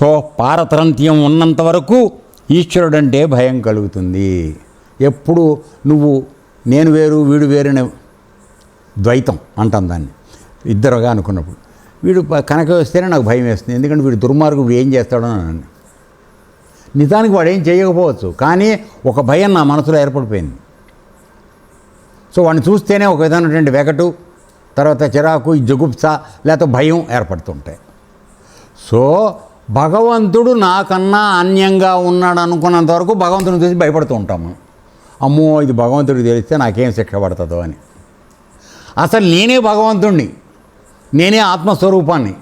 So పారతరంత్యం ఉన్నంత వరకు ఈశ్వరుడంటే భయం కలుగుతుంది. ఎప్పుడు నువ్వు నేను వేరు వీడు వేరునే ద్వైతం అంటాం దాన్ని. ఇద్దరుగా అనుకున్నప్పుడు. వీడు కనక వస్తేనే నాకు భయం వేస్తుంది. ఎందుకంటే వీడు దుర్మార్గుడు ఏం చేస్తాడో అని నిజానికి వాడు ఏం చేయకపోవచ్చు కానీ ఒక భయం నా మనసులో ఏర్పడిపోయింది. సో వాడిని చూస్తేనే ఒక విధమైనటువంటి వెగటు తర్వాత చిరాకు ఈ జగుప్స లేకపోతే భయం ఏర్పడుతుంటాయి. సో భగవంతుడు నాకన్నా అన్యంగా ఉన్నాడు అనుకున్నంత వరకు భగవంతుని చూసి భయపడుతూ ఉంటాం మనం. అమ్మో ఇది భగవంతుడికి తెలిస్తే నాకేం శిక్ష పడుతుందో అని. అసలు నేనే భగవంతుణ్ణి. నేనే ఆత్మస్వరూపాన్ని.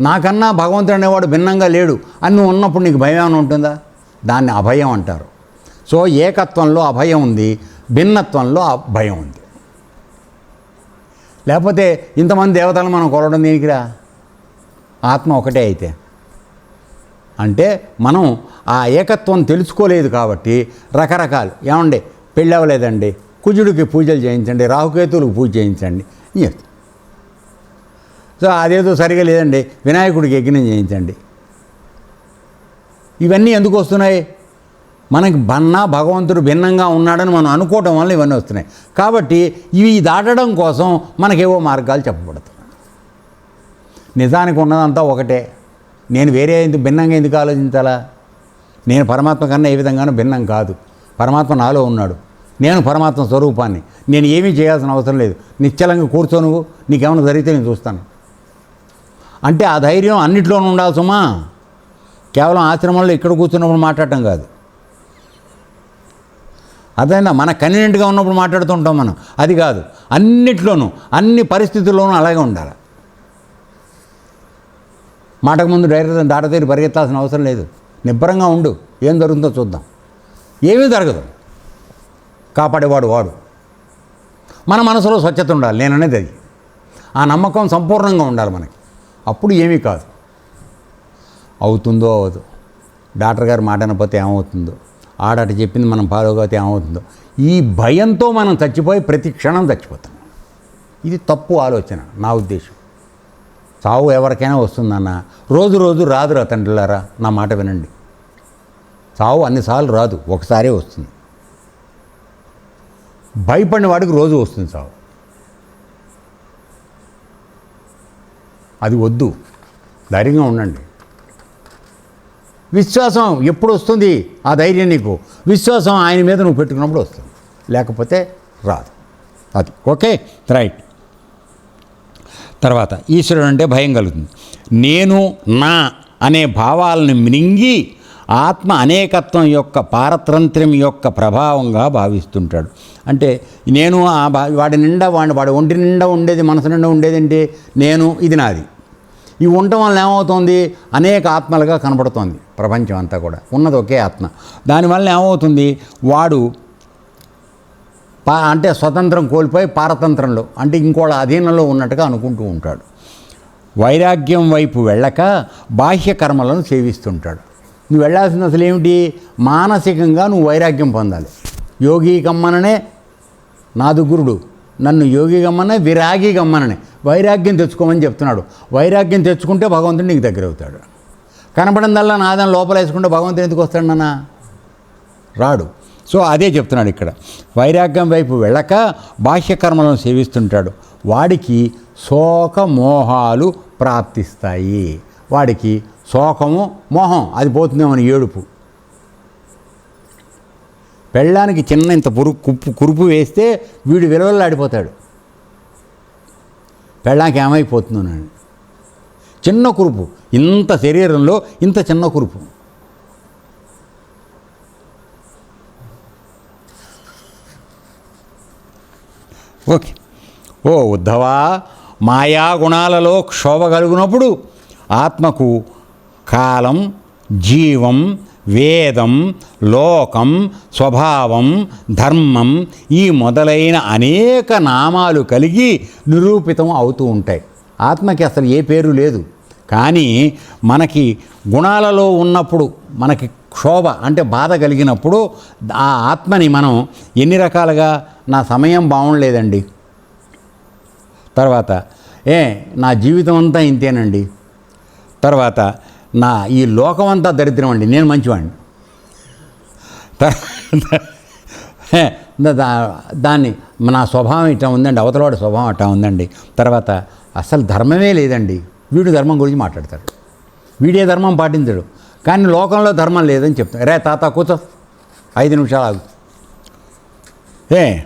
నాకన్నా భగవంతుడు అనేవాడు భిన్నంగా లేడు అని నువ్వు ఉన్నప్పుడు నీకు భయం ఏమైనా ఉంటుందా? దాన్ని అభయం అంటారు. సో ఏకత్వంలో అభయం ఉంది భిన్నత్వంలో భయం ఉంది. లేకపోతే ఇంతమంది దేవతలు మనం కొలవడం దేనికిరా? ఆత్మ ఒకటే అయితే. అంటే మనం ఆ ఏకత్వం తెలుసుకోలేదు కాబట్టి రకరకాలు. ఏమండి? పెళ్ళి అవ్వలేదండి కుజుడికి పూజలు చేయించండి రాహుకేతువులకు పూజ చేయించండి. Yes. సో అదేదో సరిగా లేదండి. వినాయకుడికి యజ్ఞం చేయించండి. ఇవన్నీ ఎందుకు వస్తున్నాయి? మనకి బన్న భగవంతుడు భిన్నంగా ఉన్నాడని మనం అనుకోవటం వల్ల ఇవన్నీ వస్తున్నాయి. కాబట్టి ఇవి దాటడం కోసం మనకేవో మార్గాలు చెప్పబడుతున్నాయి నిజానికి ఉన్నదంతా ఒకటే. నేను వేరే ఎందుకు భిన్నంగా ఎందుకు ఆలోచించాలా? నేను పరమాత్మ కన్నా ఏ విధంగానూ భిన్నం కాదు. పరమాత్మ నాలో ఉన్నాడు. నేను పరమాత్మ స్వరూపాన్ని. నేను ఏమీ చేయాల్సిన అవసరం లేదు. నిశ్చలంగా కూర్చో నువ్వు. నీకేమైనా జరిగితే నేను చూస్తాను. అంటే ఆ ధైర్యం అన్నిట్లోనూ ఉండాల్సమా కేవలం ఆశ్రమంలో ఇక్కడ కూర్చున్నప్పుడు మాట్లాడటం కాదు. అదైనా మన కన్వీనెంట్గా ఉన్నప్పుడు మాట్లాడుతూ ఉంటాం మనం. అది కాదు. అన్నిట్లోనూ అన్ని పరిస్థితుల్లోనూ అలాగే ఉండాలి. మాటకు ముందు డైరెక్ట్ దాటతీరి పరిగెత్తాల్సిన అవసరం లేదు. నిబ్బరంగా ఉండు. ఏం జరుగుతుందో చూద్దాం. ఏమీ జరగదు. కాపాడేవాడు వాడు. మన మనసులో స్వచ్ఛత ఉండాలి. నేననేది అది. ఆ నమ్మకం సంపూర్ణంగా ఉండాలి మనకి. అప్పుడు ఏమీ కాదు. అవుతుందో అవదు. డాక్టర్ గారు మాట అనకపోతే ఏమవుతుందో. ఆడట చెప్పింది మనం ఫాలో కాకపోతే ఏమవుతుందో. ఈ భయంతో మనం చచ్చిపోయి ప్రతి క్షణం చచ్చిపోతాం. ఇది తప్పు ఆలోచన. నా ఉద్దేశం. చావు ఎవరికైనా వస్తుందన్న. రోజు రోజు రాదురా తండ్రిలారా నా మాట వినండి. చావు అన్నిసార్లు రాదు ఒకసారే వస్తుంది. భయపడిన వాడికి రోజు వస్తుంది చావు. అది వద్దు ధైర్యంగా ఉండండి. విశ్వాసం ఎప్పుడు వస్తుంది? ఆ ధైర్యం నీకు. విశ్వాసం ఆయన మీద నువ్వు పెట్టుకున్నప్పుడు వస్తుంది. లేకపోతే రాదు. అది. ఓకే? రైట్. తర్వాత ఈశ్వరుడు అంటే భయం కలుగుతుంది. నేను నా అనే భావాలను మింగి ఆత్మ అనేకత్వం యొక్క పారతంత్ర్యం యొక్క ప్రభావంగా భావిస్తుంటాడు. అంటే నేను ఆ వాడి నిండా వాడి వాడి ఒంటి నిండా ఉండేది మనసు నిండా ఉండేది ఏంటి? నేను ఇది నాది. ఇవి ఉండటం వల్ల ఏమవుతుంది? అనేక ఆత్మలుగా కనబడుతోంది ప్రపంచం అంతా కూడా. ఉన్నది ఒకే ఆత్మ. దానివల్ల ఏమవుతుంది? వాడు పా అంటే స్వతంత్రం కోల్పోయి పారతంత్రంలో అంటే ఇంకోళ్ళ అధీనంలో ఉన్నట్టుగా అనుకుంటూ ఉంటాడు. వైరాగ్యం వైపు వెళ్ళక బాహ్య కర్మలను సేవిస్తుంటాడు. నువ్వు వెళ్ళాల్సింది అసలు ఏమిటి? మానసికంగా నువ్వు వైరాగ్యం పొందాలి. యోగి గమ్మననే నాదుగురుడు నన్ను యోగి గమ్మనే విరాగి గమ్మననే వైరాగ్యం తెచ్చుకోమని చెప్తున్నాడు. వైరాగ్యం తెచ్చుకుంటే భగవంతుడు నీకు దగ్గర అవుతాడు. కనపడిందల్లా నాదని లోపల వేసుకుంటే భగవంతుడు ఎందుకు వస్తాడు నాన్న? రాడు. సో అదే చెప్తున్నాడు ఇక్కడ. వైరాగ్యం వైపు వెళ్ళక బాహ్యకర్మలను సేవిస్తుంటాడు. వాడికి శోక మోహాలు ప్రాప్తిస్తాయి. వాడికి శోకము మోహం అది పోతుందేమని ఏడుపు. పెళ్ళానికి చిన్న ఇంత పురుగు కుప్పు కురుపు వేస్తే వీడు విలువల్లాడిపోతాడు. పెళ్ళానికి ఏమైపోతుందోనండి చిన్న కురుపు. ఇంత శరీరంలో ఇంత చిన్న కురుపు. ఓకే. ఓ ఉద్ధవా మాయా గుణాలలో క్షోభ కలుగునప్పుడు ఆత్మకు కాలం జీవం వేదం లోకం స్వభావం ధర్మం ఈ మొదలైన అనేక నామాలు కలిగి నిరూపితం అవుతూ ఉంటాయి. ఆత్మకి అసలు ఏ పేరు లేదు. కానీ మనకి గుణాలలో ఉన్నప్పుడు మనకి క్షోభ అంటే బాధ కలిగినప్పుడు ఆ ఆత్మని మనం ఎన్ని రకాలుగా నా సమయం బాగుండలేదండి. తర్వాత ఏ నా జీవితం అంతా ఇంతేనండి. తర్వాత నా ఈ లోకం అంతా దరిద్రం అండి నేను మంచివాడిని తర్వాత దాన్ని నా స్వభావం ఇట్లా ఉందండి అవతలవాడి స్వభావం అట్లా ఉందండి. తర్వాత అసలు ధర్మమే లేదండి. వీడు ధర్మం గురించి మాట్లాడతాడు. వీడే ధర్మం పాటించడు. కానీ లోకంలో ధర్మం లేదని చెప్తాడు. రే తాత కూర్చో. ఐదు నిమిషాలు ఆగు. ఏ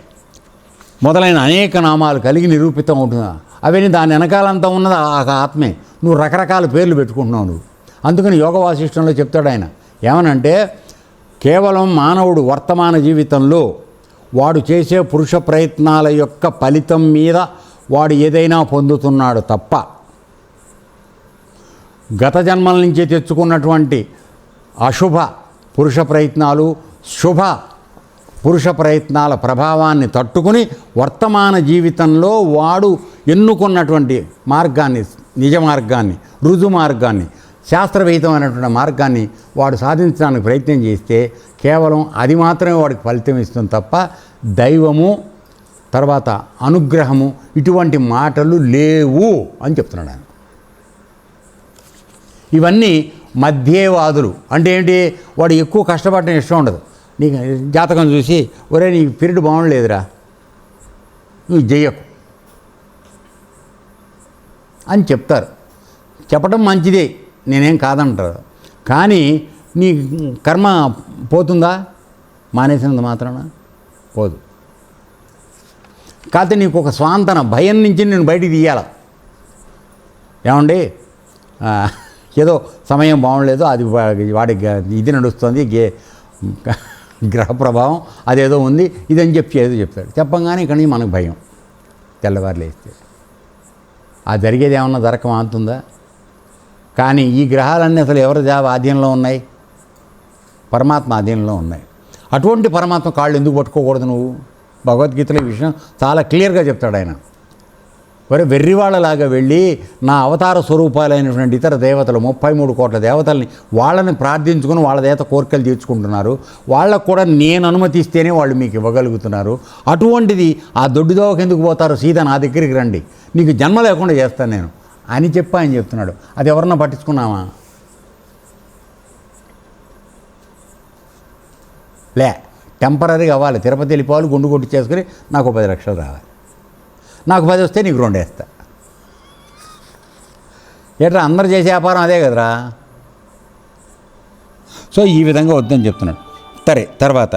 మొదలైన అనేక నామాలు కలిగి నిరూపితం ఉంటుందా అవన్నీ దాని వెనకాలంతా ఉన్నది ఆ ఆత్మే. నువ్వు రకరకాల పేర్లు పెట్టుకుంటున్నావు నువ్వు. అందుకని యోగ వాసిష్టంలో చెప్తాడు ఆయన. ఏమనంటే కేవలం మానవుడు వర్తమాన జీవితంలో వాడు చేసే పురుష ప్రయత్నాల యొక్క ఫలితం మీద వాడు ఏదైనా పొందుతున్నాడు తప్ప గత జన్మల నుంచి తెచ్చుకున్నటువంటి అశుభ పురుష ప్రయత్నాలు శుభ పురుష ప్రయత్నాల ప్రభావాన్ని తట్టుకుని వర్తమాన జీవితంలో వాడు ఎన్నుకున్నటువంటి మార్గాన్ని నిజ మార్గాన్ని రుజు మార్గాన్ని శాస్త్రవిహితమైనటువంటి మార్గాన్ని వాడు సాధించడానికి ప్రయత్నం చేస్తే కేవలం అది మాత్రమే వాడికి ఫలితం ఇస్తుంది తప్ప దైవము తర్వాత అనుగ్రహము ఇటువంటి మాటలు లేవు అని చెప్తున్నాడు ఆయన. ఇవన్నీ మధ్యేవాదులు. అంటే ఏంటి? వాడు ఎక్కువ కష్టపడటం ఇష్టం ఉండదు. నీకు జాతకం చూసి ఒరే నీ పీరియడ్ బాగుండలేదురా. నువ్వు చెయ్యకు అని చెప్తారు. చెప్పడం మంచిదే. నేనేం కాదంటారు. కానీ నీ కర్మ పోతుందా? మానేసినంత మాత్రాన పోదు. కాకపోతే నీకు ఒక స్వాంతన భయం నుంచి నేను బయటికి తీయాల. ఏమండి? ఏదో సమయం బాగుండలేదు అది వాడి ఇది నడుస్తుంది గే గ్రహ ప్రభావం అదేదో ఉంది ఇదని చెప్పి ఏదో చెప్తాడు. చెప్పంగానే ఇక్కడి నుంచి మనకు భయం. తెల్లవారులేస్తే ఆ జరిగేది ఏమన్నా జరగక మారుతుందా కానీ ఈ గ్రహాలన్నీ అసలు ఎవరి జా ఆధీనంలో ఉన్నాయి? పరమాత్మ ఆధీనంలో ఉన్నాయి. అటువంటి పరమాత్మ కాళ్ళు ఎందుకు పట్టుకోకూడదు నువ్వు? భగవద్గీతలో ఈ విషయం చాలా క్లియర్గా చెప్తాడు ఆయన. మరి వెర్రివాళ్ళలాగా వెళ్ళి నా అవతార స్వరూపాలైనటువంటి ఇతర దేవతలు ముప్పై మూడు కోట్ల దేవతల్ని వాళ్ళని ప్రార్థించుకుని వాళ్ళ దేవత కోరికలు తీర్చుకుంటున్నారు. వాళ్ళకు కూడా నేను అనుమతిస్తేనే వాళ్ళు మీకు ఇవ్వగలుగుతున్నారు. అటువంటిది ఆ దొడ్డిదోవకి ఎందుకు పోతారు సీత నా దగ్గరికి రండి. నీకు జన్మ లేకుండా చేస్తాను నేను. అని చెప్పి ఆయన చెప్తున్నాడు. అది ఎవరన్నా పట్టించుకున్నామా లే టెంపరీగా అవ్వాలి. తిరుపతి వెళ్ళిపోవాలి గుండు కొట్టి చేసుకుని నాకు పది లక్షలు రావాలి. నాకు పది వస్తే నీకు రెండు వేస్తా. ఏట్రా అందరు చేసే వ్యాపారం అదే కదరా? సో ఈ విధంగా వద్దని చెప్తున్నాడు. సరే తర్వాత.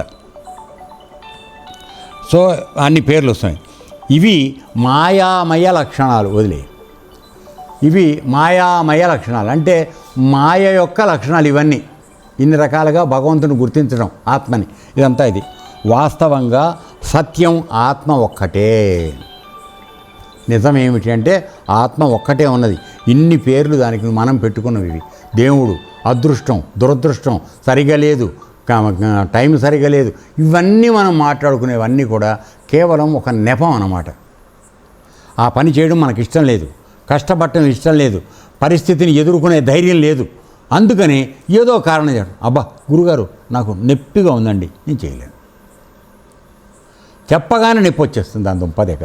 సో అన్ని పేర్లు వస్తున్నాయి. ఇవి మాయామయ లక్షణాలు వదిలే. ఇవి మాయామయ లక్షణాలు. అంటే మాయ యొక్క లక్షణాలు ఇవన్నీ. ఇన్ని రకాలుగా భగవంతుని గుర్తించడం ఆత్మని. ఇదంతా ఇది. వాస్తవంగా సత్యం ఆత్మ ఒక్కటే. నిజం ఏమిటి అంటే ఆత్మ ఒక్కటే ఉన్నది. ఇన్ని పేర్లు దానికి మనం పెట్టుకున్నవి దేవుడు అదృష్టం దురదృష్టం సరిగా లేదు. టైం సరిగా లేదు. ఇవన్నీ మనం మాట్లాడుకునేవన్నీ కూడా కేవలం ఒక నెపం అన్నమాట. ఆ పని చేయడం మనకి ఇష్టం లేదు. కష్టపడటం ఇష్టం లేదు. పరిస్థితిని ఎదుర్కొనే ధైర్యం లేదు. అందుకని ఏదో కారణం చేయడం అబ్బా గురుగారు నాకు నొప్పిగా ఉందండి. నేను చేయలేను. చెప్పగానే నొప్పి వచ్చేస్తుంది దాని దుంపదేక